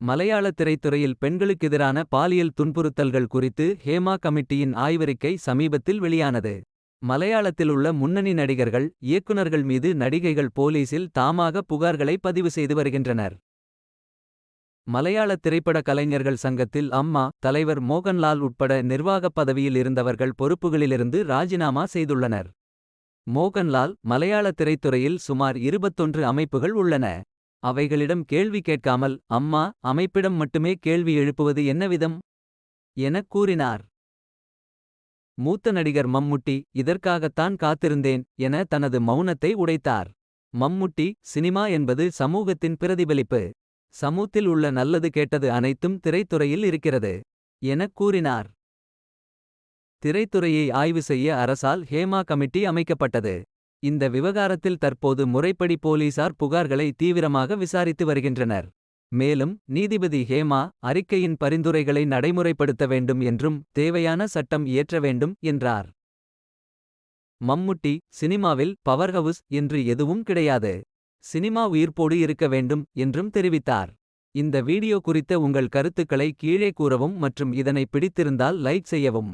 மலையாள திரைத்துறையில் பெண்களுக்கெதிரான பாலியல் துன்புறுத்தல்கள் குறித்து ஹேமா கமிட்டியின் ஆய்வறிக்கை சமீபத்தில் வெளியானது. மலையாளத்திலுள்ள முன்னணி நடிகர்கள். இயக்குநர்கள் மீது நடிகைகள் போலீசில் தாமாக புகார்களை பதிவு செய்து வருகின்றனர். மலையாள திரைப்பட கலைஞர்கள் சங்கத்தில் அம்மா. தலைவர் மோகன்லால் உட்பட நிர்வாகப் பதவியில் இருந்தவர்கள். பொறுப்புகளிலிருந்து ராஜினாமா செய்துள்ளனர். மோகன்லால் மலையாள திரைத்துறையில் சுமார் 21 அமைப்புகள் உள்ளன. அவைகளிடம் கேள்வி கேட்காமல் அம்மா. அமைப்பிடம் மட்டுமே கேள்வி எழுப்புவது என்ன விதம். எனக் கூறினார். மூத்த நடிகர் மம்முட்டி இதற்காகத்தான் காத்திருந்தேன். என தனது மௌனத்தை உடைத்தார். மம்முட்டி சினிமா என்பது சமூகத்தின் பிரதிபலிப்பு. சமூத்தில் உள்ள நல்லது கேட்டது அனைத்தும் திரைத்துறையில் இருக்கிறது. எனக் கூறினார். திரைத்துறையை ஆய்வு செய்ய அரசால் ஹேமா கமிட்டி அமைக்கப்பட்டது. இந்த விவகாரத்தில் தற்போது முறைப்படி போலீசார் புகார்களை தீவிரமாக விசாரித்து வருகின்றனர். மேலும் நீதிபதி ஹேமா அறிக்கையின் பரிந்துரைகளை நடைமுறைப்படுத்த வேண்டும் என்றும். தேவையான சட்டம் இயற்ற வேண்டும் என்றார். மம்முட்டி சினிமாவில் பவர்ஹவுஸ் என்று எதுவும் கிடையாது. சினிமா உயிர்ப்போடு இருக்க வேண்டும் என்றும் தெரிவித்தார். இந்த வீடியோ குறித்த உங்கள் கருத்துக்களை கீழே கூறவும் மற்றும் இதனை பிடித்திருந்தால் லைக் செய்யவும்.